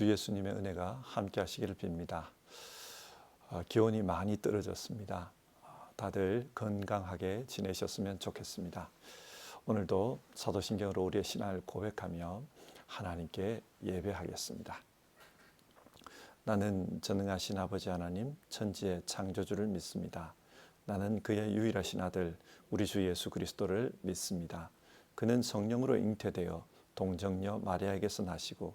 주 예수님의 은혜가 함께 하시기를 빕니다. 아, 기온이 많이 떨어졌습니다. 아, 다들 건강하게 지내셨으면 좋겠습니다. 오늘도 사도신경으로 우리의 신앙을 고백하며 하나님께 예배하겠습니다. 나는 전능하신 아버지 하나님 천지의 창조주를 믿습니다. 나는 그의 유일하신 아들 우리 주 예수 그리스도를 믿습니다. 그는 성령으로 잉태되어 동정녀 마리아에게서 나시고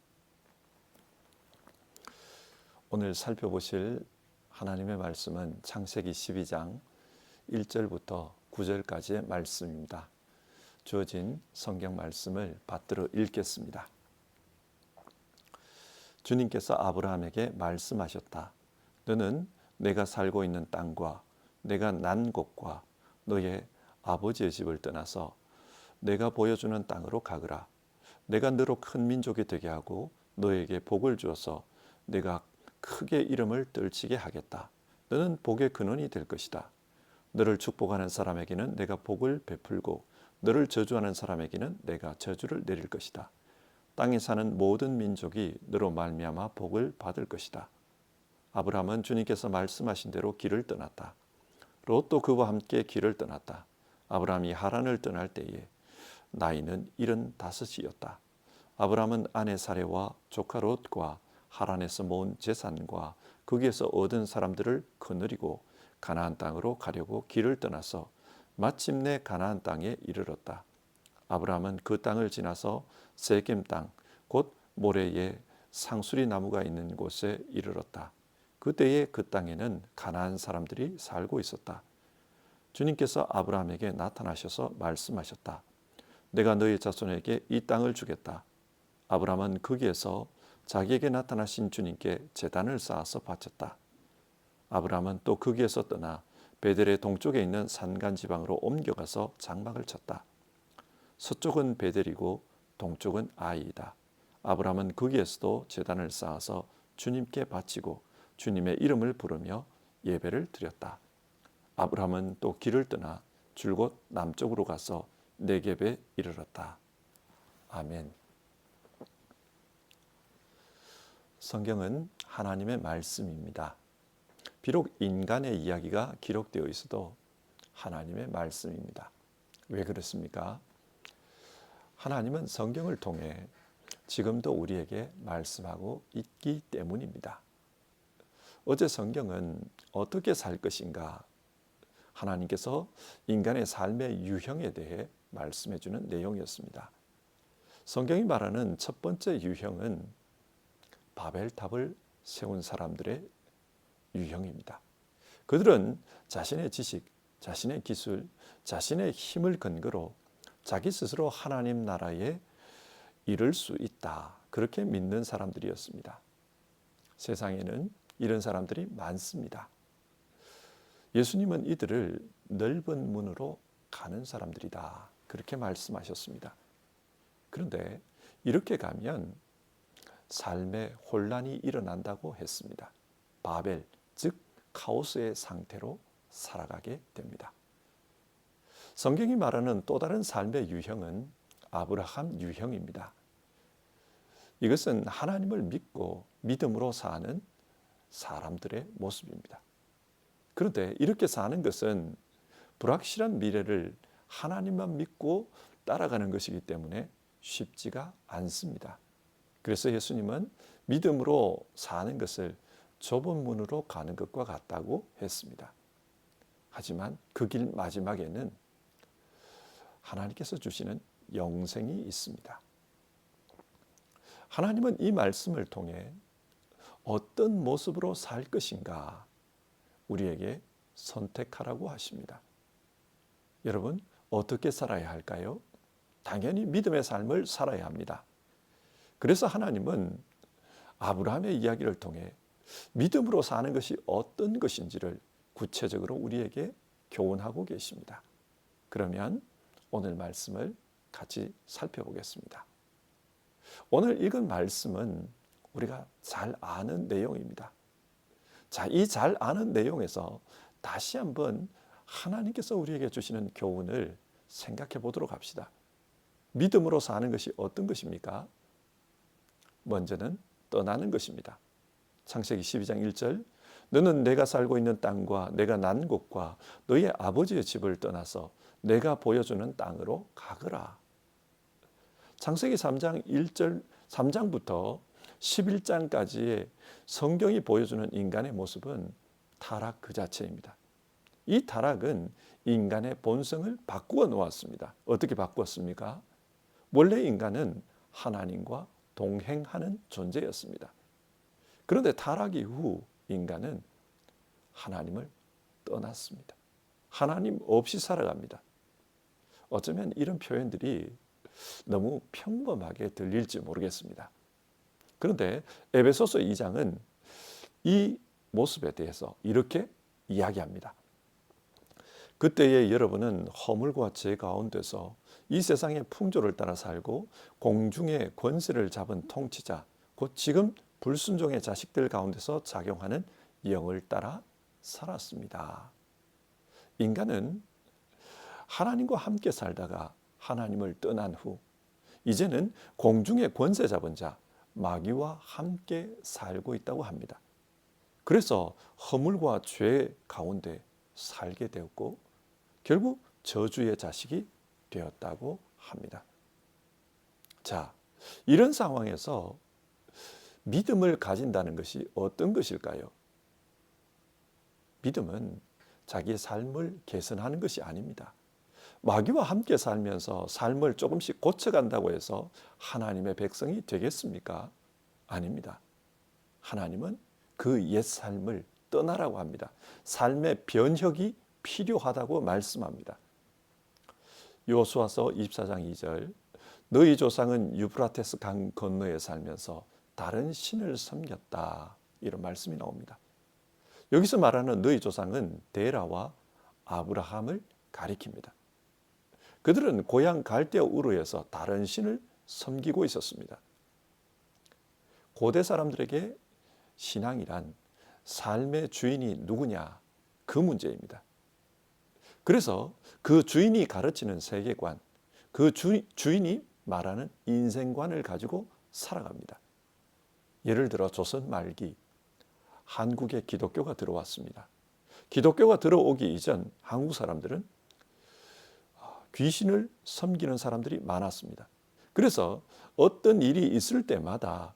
오늘 살펴보실 하나님의 말씀은 창세기 12장 1절부터 9절까지의 말씀입니다. 주어진 성경 말씀을 받들어 읽겠습니다. 주님께서 아브라함에게 말씀하셨다. 너는 내가 살고 있는 땅과 내가 난 곳과 너의 아버지의 집을 떠나서 내가 보여주는 땅으로 가거라. 내가 너로 큰 민족이 되게 하고 너에게 복을 주어서 내가 크게 이름을 떨치게 하겠다. 너는 복의 근원이 될 것이다. 너를 축복하는 사람에게는 내가 복을 베풀고 너를 저주하는 사람에게는 내가 저주를 내릴 것이다. 땅에 사는 모든 민족이 너로 말미암아 복을 받을 것이다. 아브라함은 주님께서 말씀하신 대로 길을 떠났다. 롯도 그와 함께 길을 떠났다. 아브라함이 하란을 떠날 때에 나이는 일흔 다섯이었다. 아브라함은 아내 사례와 조카 롯과 하란에서 모은 재산과 거기에서 얻은 사람들을 거느리고 가나안 땅으로 가려고 길을 떠나서 마침내 가나안 땅에 이르렀다. 아브라함은 그 땅을 지나서 세겜 땅, 곧 모래에 상수리 나무가 있는 곳에 이르렀다. 그때에 그 땅에는 가나안 사람들이 살고 있었다. 주님께서 아브라함에게 나타나셔서 말씀하셨다. 내가 너희 자손에게 이 땅을 주겠다. 아브라함은 거기에서 자기에게 나타나신 주님께 제단을 쌓아서 바쳤다. 아브라함은 또 거기에서 떠나 베델의 동쪽에 있는 산간 지방으로 옮겨가서 장막을 쳤다. 서쪽은 베델이고 동쪽은 아이이다. 아브라함은 거기에서도 제단을 쌓아서 주님께 바치고 주님의 이름을 부르며 예배를 드렸다. 아브라함은 또 길을 떠나 줄곧 남쪽으로 가서 네겝에 이르렀다. 아멘. 성경은 하나님의 말씀입니다. 비록 인간의 이야기가 기록되어 있어도 하나님의 말씀입니다. 왜 그렇습니까? 하나님은 성경을 통해 지금도 우리에게 말씀하고 있기 때문입니다. 어제 성경은 어떻게 살 것인가 하나님께서 인간의 삶의 유형에 대해 말씀해 주는 내용이었습니다. 성경이 말하는 첫 번째 유형은 바벨탑을 세운 사람들의 유형입니다. 그들은 자신의 지식, 자신의 기술, 자신의 힘을 근거로 자기 스스로 하나님 나라에 이를 수 있다. 그렇게 믿는 사람들이었습니다. 세상에는 이런 사람들이 많습니다. 예수님은 이들을 넓은 문으로 가는 사람들이다. 그렇게 말씀하셨습니다. 그런데 이렇게 가면 삶의 혼란이 일어난다고 했습니다. 바벨, 즉 카오스의 상태로 살아가게 됩니다. 성경이 말하는 또 다른 삶의 유형은 아브라함 유형입니다. 이것은 하나님을 믿고 믿음으로 사는 사람들의 모습입니다. 그런데 이렇게 사는 것은 불확실한 미래를 하나님만 믿고 따라가는 것이기 때문에 쉽지가 않습니다. 그래서 예수님은 믿음으로 사는 것을 좁은 문으로 가는 것과 같다고 했습니다. 하지만 그 길 마지막에는 하나님께서 주시는 영생이 있습니다. 하나님은 이 말씀을 통해 어떤 모습으로 살 것인가 우리에게 선택하라고 하십니다. 여러분, 어떻게 살아야 할까요? 당연히 믿음의 삶을 살아야 합니다. 그래서 하나님은 아브라함의 이야기를 통해 믿음으로 사는 것이 어떤 것인지를 구체적으로 우리에게 교훈하고 계십니다. 그러면 오늘 말씀을 같이 살펴보겠습니다. 오늘 읽은 말씀은 우리가 잘 아는 내용입니다. 자, 이 잘 아는 내용에서 다시 한번 하나님께서 우리에게 주시는 교훈을 생각해 보도록 합시다. 믿음으로 사는 것이 어떤 것입니까? 먼저는 떠나는 것입니다. 창세기 12장 1절 너는 내가 살고 있는 땅과 내가 난 곳과 너의 아버지의 집을 떠나서 내가 보여주는 땅으로 가거라. 창세기 3장 1절 3장부터 11장까지의 성경이 보여주는 인간의 모습은 타락 그 자체입니다. 이 타락은 인간의 본성을 바꾸어 놓았습니다. 어떻게 바꾸었습니까? 원래 인간은 하나님과 동행하는 존재였습니다. 그런데 타락 이후 인간은 하나님을 떠났습니다. 하나님 없이 살아갑니다. 어쩌면 이런 표현들이 너무 평범하게 들릴지 모르겠습니다. 그런데 에베소서 2장은 이 모습에 대해서 이렇게 이야기합니다. 그때의 여러분은 허물과 죄 가운데서 이 세상의 풍조를 따라 살고 공중의 권세를 잡은 통치자, 곧 지금 불순종의 자식들 가운데서 작용하는 영을 따라 살았습니다. 인간은 하나님과 함께 살다가 하나님을 떠난 후 이제는 공중의 권세 잡은 자 마귀와 함께 살고 있다고 합니다. 그래서 허물과 죄 가운데 살게 되었고 결국 저주의 자식이 되었다고 합니다. 자, 이런 상황에서 믿음을 가진다는 것이 어떤 것일까요? 믿음은 자기의 삶을 개선하는 것이 아닙니다. 마귀와 함께 살면서 삶을 조금씩 고쳐간다고 해서 하나님의 백성이 되겠습니까? 아닙니다. 하나님은 그 옛 삶을 떠나라고 합니다. 삶의 변혁이 필요하다고 말씀합니다. 요수아서 24장 2절 너희 조상은 유브라테스 강 건너에 살면서 다른 신을 섬겼다. 이런 말씀이 나옵니다. 여기서 말하는 너희 조상은 데라와 아브라함을 가리킵니다. 그들은 고향 갈대아 우르에서 다른 신을 섬기고 있었습니다. 고대 사람들에게 신앙이란 삶의 주인이 누구냐 그 문제입니다. 그래서 그 주인이 가르치는 세계관, 그 주, 주인이 말하는 인생관을 가지고 살아갑니다. 예를 들어 조선 말기 한국에 기독교가 들어왔습니다. 기독교가 들어오기 이전 한국 사람들은 귀신을 섬기는 사람들이 많았습니다. 그래서 어떤 일이 있을 때마다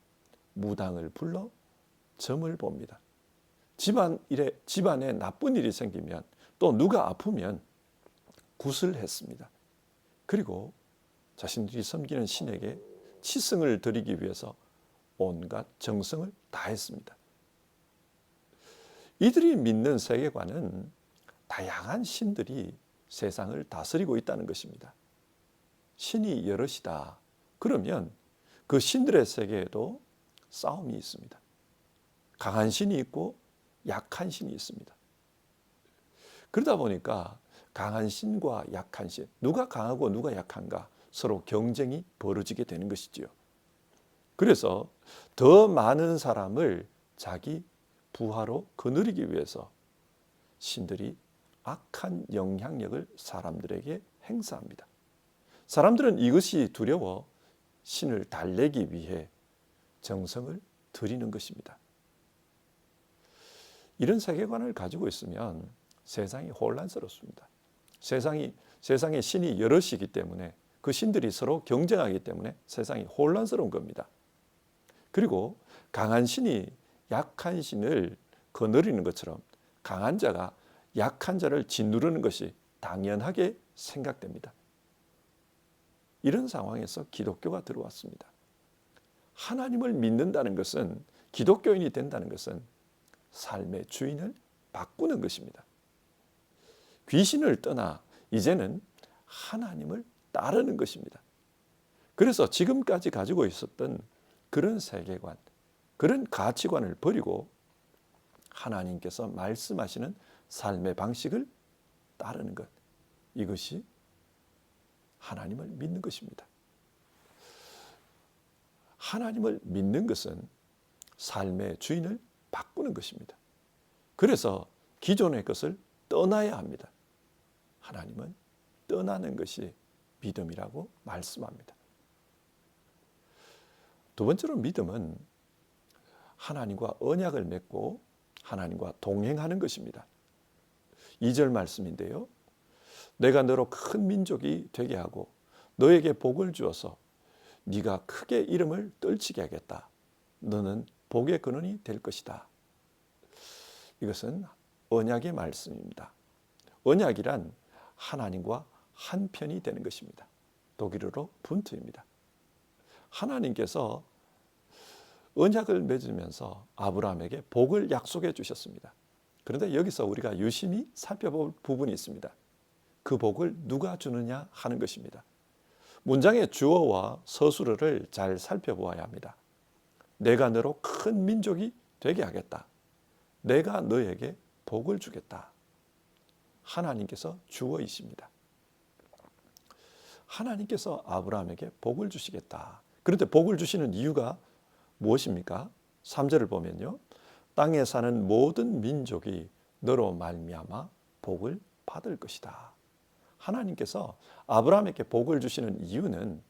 무당을 불러 점을 봅니다. 집안 일에 집안에 나쁜 일이 생기면 또 누가 아프면 굿을 했습니다. 그리고 자신들이 섬기는 신에게 치승을 드리기 위해서 온갖 정성을 다했습니다. 이들이 믿는 세계관은 다양한 신들이 세상을 다스리고 있다는 것입니다. 신이 여럿이다. 그러면 그 신들의 세계에도 싸움이 있습니다. 강한 신이 있고 약한 신이 있습니다. 그러다 보니까 강한 신과 약한 신, 누가 강하고 누가 약한가 서로 경쟁이 벌어지게 되는 것이지요. 그래서 더 많은 사람을 자기 부하로 거느리기 위해서 신들이 악한 영향력을 사람들에게 행사합니다. 사람들은 이것이 두려워 신을 달래기 위해 정성을 들이는 것입니다. 이런 세계관을 가지고 있으면 세상이 혼란스럽습니다. 세상이 세상에 신이 여럿이기 때문에 그 신들이 서로 경쟁하기 때문에 세상이 혼란스러운 겁니다. 그리고 강한 신이 약한 신을 거느리는 것처럼 강한 자가 약한 자를 짓누르는 것이 당연하게 생각됩니다. 이런 상황에서 기독교가 들어왔습니다. 하나님을 믿는다는 것은 기독교인이 된다는 것은 삶의 주인을 바꾸는 것입니다. 귀신을 떠나 이제는 하나님을 따르는 것입니다. 그래서 지금까지 가지고 있었던 그런 세계관, 그런 가치관을 버리고 하나님께서 말씀하시는 삶의 방식을 따르는 것. 이것이 하나님을 믿는 것입니다. 하나님을 믿는 것은 삶의 주인을 바꾸는 것입니다. 그래서 기존의 것을 떠나야 합니다. 하나님은 떠나는 것이 믿음이라고 말씀합니다. 두 번째로 믿음은 하나님과 언약을 맺고 하나님과 동행하는 것입니다. 2절 말씀인데요. 내가 너로 큰 민족이 되게 하고 너에게 복을 주어서 네가 크게 이름을 떨치게 하겠다. 너는 복의 근원이 될 것이다. 이것은 언약의 말씀입니다. 언약이란 하나님과 한 편이 되는 것입니다. 독일어로 분트입니다. 하나님께서 언약을 맺으면서 아브라함에게 복을 약속해 주셨습니다. 그런데 여기서 우리가 유심히 살펴볼 부분이 있습니다. 그 복을 누가 주느냐 하는 것입니다. 문장의 주어와 서술어를 잘 살펴보아야 합니다. 내가 너로 큰 민족이 되게 하겠다. 내가 너에게 복을 주겠다. 하나님께서 주어이십니다. 하나님께서 아브라함에게 복을 주시겠다. 그런데 복을 주시는 이유가 무엇입니까? 3절을 보면요. 땅에 사는 모든 민족이 너로 말미암아 복을 받을 것이다. 하나님께서 아브라함에게 복을 주시는 이유는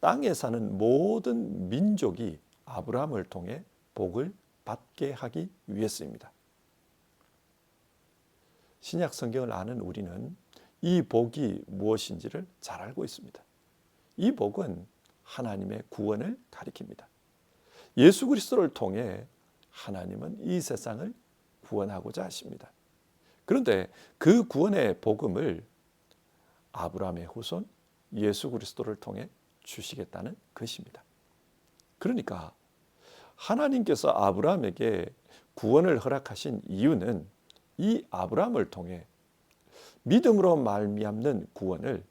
땅에 사는 모든 민족이 아브라함을 통해 복을 받게 하기 위해서입니다. 신약 성경을 아는 우리는 이 복이 무엇인지를 잘 알고 있습니다. 이 복은 하나님의 구원을 가리킵니다. 예수 그리스도를 통해 하나님은 이 세상을 구원하고자 하십니다. 그런데 그 구원의 복음을 아브라함의 후손 예수 그리스도를 통해 주시겠다는 것입니다. 그러니까 하나님께서 아브라함에게 구원을 허락하신 이유는 이 아브라함을 통해 믿음으로 말미암는 구원을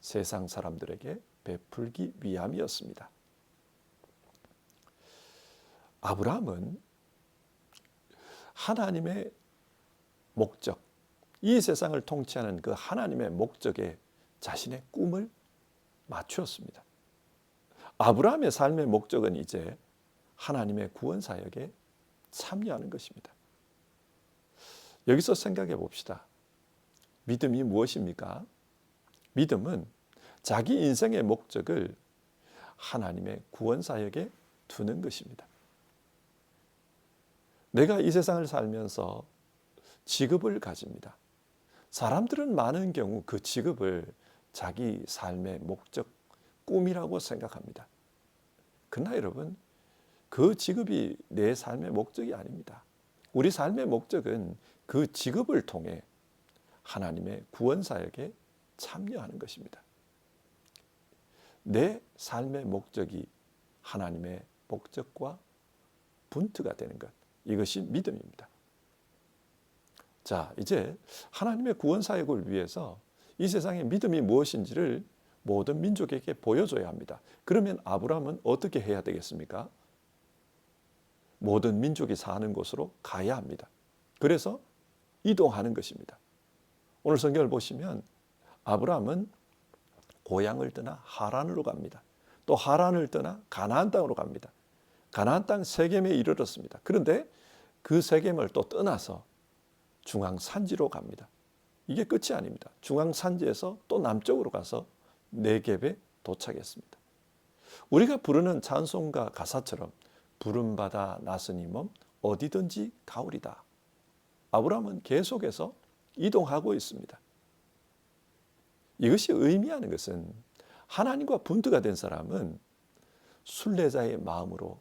세상 사람들에게 베풀기 위함이었습니다. 아브라함은 하나님의 목적, 이 세상을 통치하는 그 하나님의 목적에 자신의 꿈을 맞추었습니다. 아브라함의 삶의 목적은 이제 하나님의 구원 사역에 참여하는 것입니다. 여기서 생각해 봅시다. 믿음이 무엇입니까? 믿음은 자기 인생의 목적을 하나님의 구원 사역에 두는 것입니다. 내가 이 세상을 살면서 직업을 가집니다. 사람들은 많은 경우 그 직업을 자기 삶의 목적, 꿈이라고 생각합니다. 그러나 여러분, 그 직업이 내 삶의 목적이 아닙니다. 우리 삶의 목적은 그 직업을 통해 하나님의 구원 사역에 참여하는 것입니다. 내 삶의 목적이 하나님의 목적과 분트가 되는 것. 이것이 믿음입니다. 자, 이제 하나님의 구원 사역을 위해서 이 세상의 믿음이 무엇인지를 모든 민족에게 보여줘야 합니다. 그러면 아브라함은 어떻게 해야 되겠습니까? 모든 민족이 사는 곳으로 가야 합니다. 그래서 이동하는 것입니다. 오늘 성경을 보시면 아브라함은 고향을 떠나 하란으로 갑니다. 또 하란을 떠나 가나안 땅으로 갑니다. 가나안 땅 세겜에 이르렀습니다. 그런데 그 세겜을 또 떠나서 중앙 산지로 갑니다. 이게 끝이 아닙니다. 중앙 산지에서 또 남쪽으로 가서 네겝에 도착했습니다. 우리가 부르는 찬송가 가사처럼 부름 받아 나서니 몸 어디든지 가오리다. 아브라함은 계속해서 이동하고 있습니다. 이것이 의미하는 것은 하나님과 분투가 된 사람은 순례자의 마음으로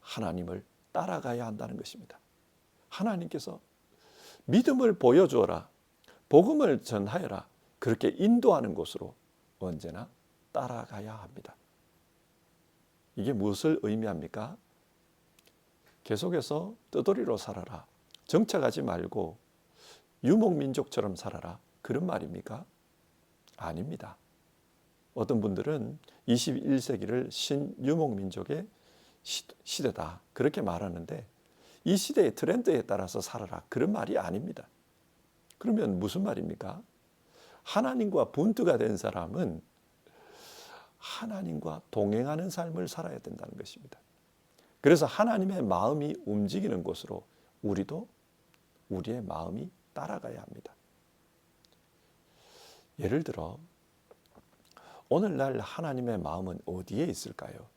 하나님을 따라가야 한다는 것입니다. 하나님께서 믿음을 보여주어라. 복음을 전하여라. 그렇게 인도하는 곳으로 언제나 따라가야 합니다. 이게 무엇을 의미합니까? 계속해서 뜨돌이로 살아라. 정착하지 말고 유목민족처럼 살아라. 그런 말입니까? 아닙니다. 어떤 분들은 21세기를 신유목민족의 시대다. 그렇게 말하는데 이 시대의 트렌드에 따라서 살아라. 그런 말이 아닙니다. 그러면 무슨 말입니까? 하나님과 분투가 된 사람은 하나님과 동행하는 삶을 살아야 된다는 것입니다. 그래서 하나님의 마음이 움직이는 곳으로 우리도 우리의 마음이 따라가야 합니다. 예를 들어 오늘날 하나님의 마음은 어디에 있을까요?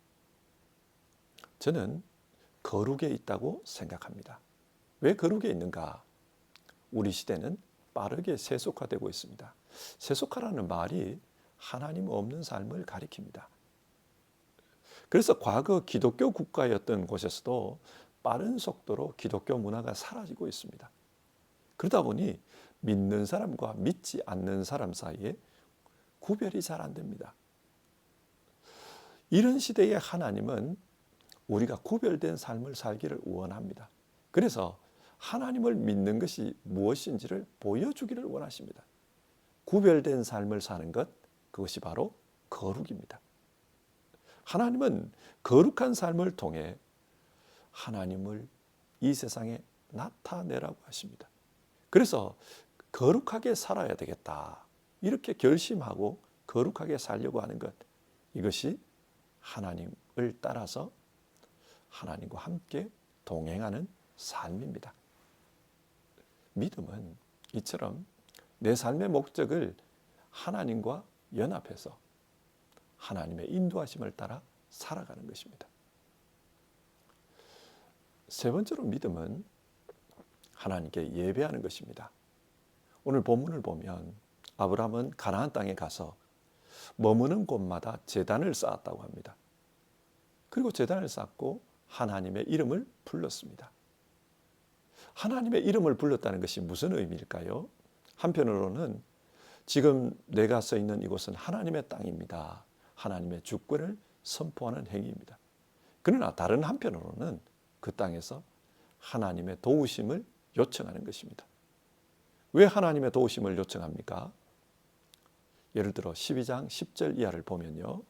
저는 거룩에 있다고 생각합니다. 왜 거룩에 있는가? 우리 시대는 빠르게 세속화되고 있습니다. 세속화라는 말이 하나님 없는 삶을 가리킵니다. 그래서 과거 기독교 국가였던 곳에서도 빠른 속도로 기독교 문화가 사라지고 있습니다. 그러다 보니 믿는 사람과 믿지 않는 사람 사이에 구별이 잘 안 됩니다. 이런 시대의 하나님은 우리가 구별된 삶을 살기를 원합니다. 그래서 하나님을 믿는 것이 무엇인지를 보여주기를 원하십니다. 구별된 삶을 사는 것, 그것이 바로 거룩입니다. 하나님은 거룩한 삶을 통해 하나님을 이 세상에 나타내라고 하십니다. 그래서 거룩하게 살아야 되겠다. 이렇게 결심하고 거룩하게 살려고 하는 것. 이것이 하나님을 따라서 하나님과 함께 동행하는 삶입니다. 믿음은 이처럼 내 삶의 목적을 하나님과 연합해서 하나님의 인도하심을 따라 살아가는 것입니다. 세 번째로 믿음은 하나님께 예배하는 것입니다. 오늘 본문을 보면 아브라함은 가나안 땅에 가서 머무는 곳마다 제단을 쌓았다고 합니다. 그리고 제단을 쌓고 하나님의 이름을 불렀습니다. 하나님의 이름을 불렀다는 것이 무슨 의미일까요? 한편으로는 지금 내가 서 있는 이곳은 하나님의 땅입니다. 하나님의 주권을 선포하는 행위입니다. 그러나 다른 한편으로는 그 땅에서 하나님의 도우심을 요청하는 것입니다. 왜 하나님의 도우심을 요청합니까? 예를 들어 12장 10절 이하를 보면요.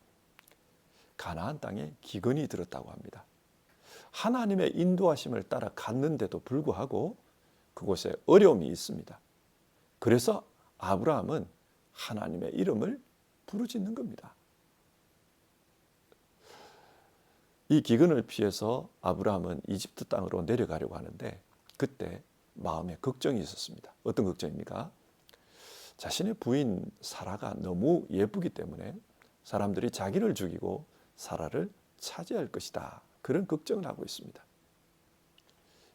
가나안 땅에 기근이 들었다고 합니다. 하나님의 인도하심을 따라 갔는데도 불구하고 그곳에 어려움이 있습니다. 그래서 아브라함은 하나님의 이름을 부르짖는 겁니다. 이 기근을 피해서 아브라함은 이집트 땅으로 내려가려고 하는데 그때 마음에 걱정이 있었습니다. 어떤 걱정입니까? 자신의 부인 사라가 너무 예쁘기 때문에 사람들이 자기를 죽이고 사라를 차지할 것이다. 그런 걱정을 하고 있습니다.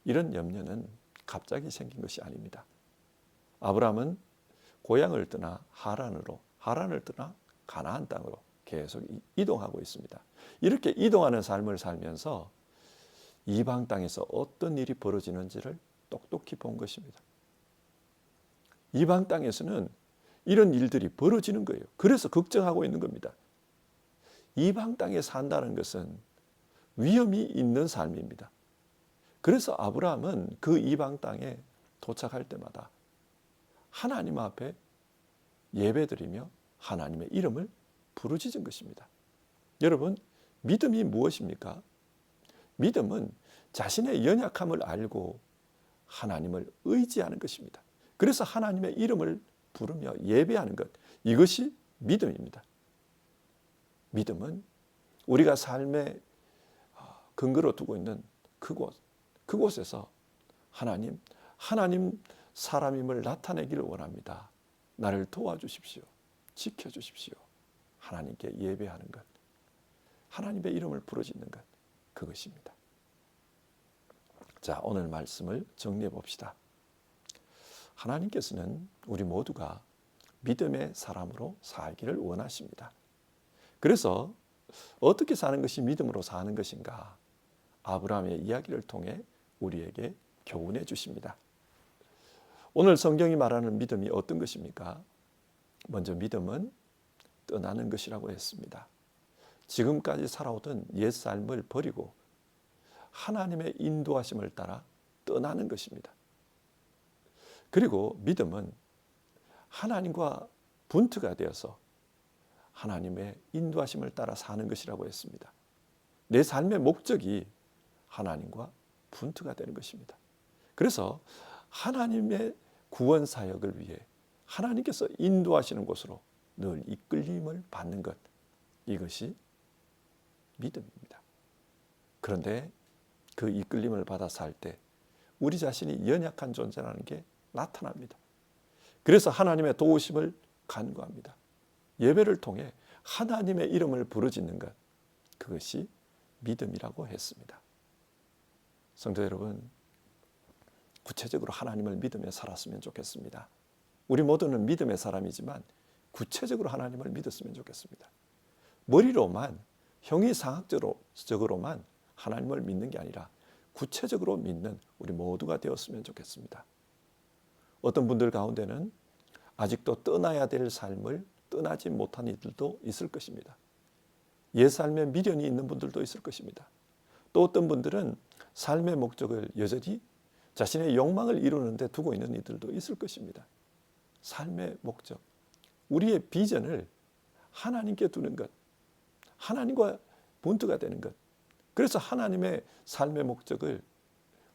이런 염려는 갑자기 생긴 것이 아닙니다. 아브라함은 고향을 떠나 하란으로, 하란을 떠나 가나안 땅으로 계속 이동하고 있습니다. 이렇게 이동하는 삶을 살면서 이방 땅에서 어떤 일이 벌어지는지를 똑똑히 본 것입니다. 이방 땅에서는 이런 일들이 벌어지는 거예요. 그래서 걱정하고 있는 겁니다. 이방 땅에 산다는 것은 위험이 있는 삶입니다. 그래서 아브라함은 그 이방 땅에 도착할 때마다 하나님 앞에 예배드리며 하나님의 이름을 부르짖은 것입니다. 여러분, 믿음이 무엇입니까? 믿음은 자신의 연약함을 알고 하나님을 의지하는 것입니다. 그래서 하나님의 이름을 부르며 예배하는 것. 이것이 믿음입니다. 믿음은 우리가 삶의 근거로 두고 있는 그곳, 그곳에서 하나님, 하나님 사람임을 나타내기를 원합니다. 나를 도와주십시오. 지켜주십시오. 하나님께 예배하는 것. 하나님의 이름을 부르짖는 것. 그것입니다. 자, 오늘 말씀을 정리해 봅시다. 하나님께서는 우리 모두가 믿음의 사람으로 살기를 원하십니다. 그래서 어떻게 사는 것이 믿음으로 사는 것인가? 아브라함의 이야기를 통해 우리에게 교훈해 주십니다. 오늘 성경이 말하는 믿음이 어떤 것입니까? 먼저 믿음은 떠나는 것이라고 했습니다. 지금까지 살아오던 옛 삶을 버리고 하나님의 인도하심을 따라 떠나는 것입니다. 그리고 믿음은 하나님과 분투가 되어서 하나님의 인도하심을 따라 사는 것이라고 했습니다. 내 삶의 목적이 하나님과 분투가 되는 것입니다. 그래서 하나님의 구원 사역을 위해 하나님께서 인도하시는 곳으로 늘 이끌림을 받는 것 이것이 믿음입니다. 그런데 그 이끌림을 받아 살때 우리 자신이 연약한 존재라는 게 나타납니다. 그래서 하나님의 도우심을 간구합니다. 예배를 통해 하나님의 이름을 부르짖는 것 그것이 믿음이라고 했습니다. 성도 여러분, 구체적으로 하나님을 믿으며 살았으면 좋겠습니다. 우리 모두는 믿음의 사람이지만 구체적으로 하나님을 믿었으면 좋겠습니다. 머리로만 형이상학적으로만 하나님을 믿는 게 아니라 구체적으로 믿는 우리 모두가 되었으면 좋겠습니다. 어떤 분들 가운데는 아직도 떠나야 될 삶을 떠나지 못한 이들도 있을 것입니다. 옛 삶에 미련이 있는 분들도 있을 것입니다. 또 어떤 분들은 삶의 목적을 여전히 자신의 욕망을 이루는데 두고 있는 이들도 있을 것입니다. 삶의 목적, 우리의 비전을 하나님께 두는 것, 하나님과 본트가 되는 것. 그래서 하나님의 삶의 목적을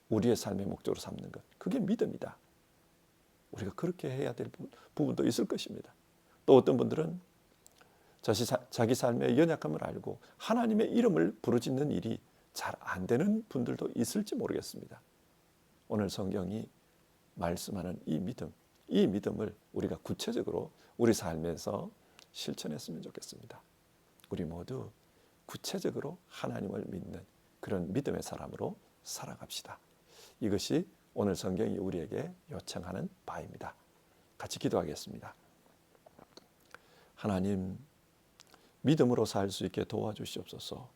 우리의 삶의 목적으로 삼는 것. 그게 믿음이다. 우리가 그렇게 해야 될 부분도 있을 것입니다. 또 어떤 분들은 자기 삶의 연약함을 알고 하나님의 이름을 부르짖는 일이 잘 안 되는 분들도 있을지 모르겠습니다. 오늘 성경이 말씀하는 이 믿음, 이 믿음을 우리가 구체적으로 우리 삶에서 실천했으면 좋겠습니다. 우리 모두 구체적으로 하나님을 믿는 그런 믿음의 사람으로 살아갑시다. 이것이 오늘 성경이 우리에게 요청하는 바입니다. 같이 기도하겠습니다. 하나님, 믿음으로 살 수 있게 도와주시옵소서.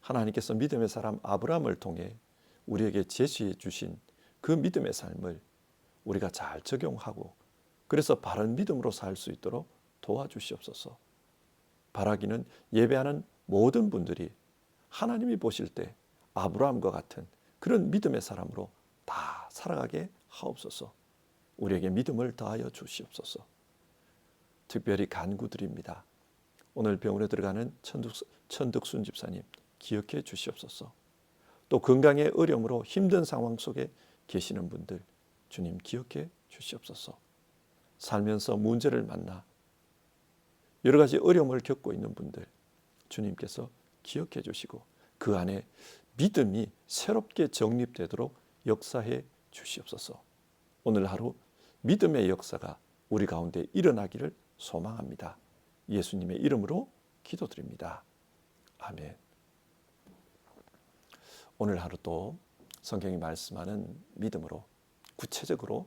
하나님께서 믿음의 사람 아브라함을 통해 우리에게 제시해 주신 그 믿음의 삶을 우리가 잘 적용하고 그래서 바른 믿음으로 살 수 있도록 도와주시옵소서. 바라기는 예배하는 모든 분들이 하나님이 보실 때 아브라함과 같은 그런 믿음의 사람으로 다 살아가게 하옵소서. 우리에게 믿음을 더하여 주시옵소서. 특별히 간구드립니다. 오늘 병원에 들어가는 천득, 천득순 집사님 기억해 주시옵소서. 또 건강의 어려움으로 힘든 상황 속에 계시는 분들 주님 기억해 주시옵소서. 살면서 문제를 만나 여러 가지 어려움을 겪고 있는 분들 주님께서 기억해 주시고 그 안에 믿음이 새롭게 정립되도록 역사해 주시옵소서. 오늘 하루 믿음의 역사가 우리 가운데 일어나기를 소망합니다. 예수님의 이름으로 기도드립니다. 아멘. 오늘 하루 또 성경이 말씀하는 믿음으로 구체적으로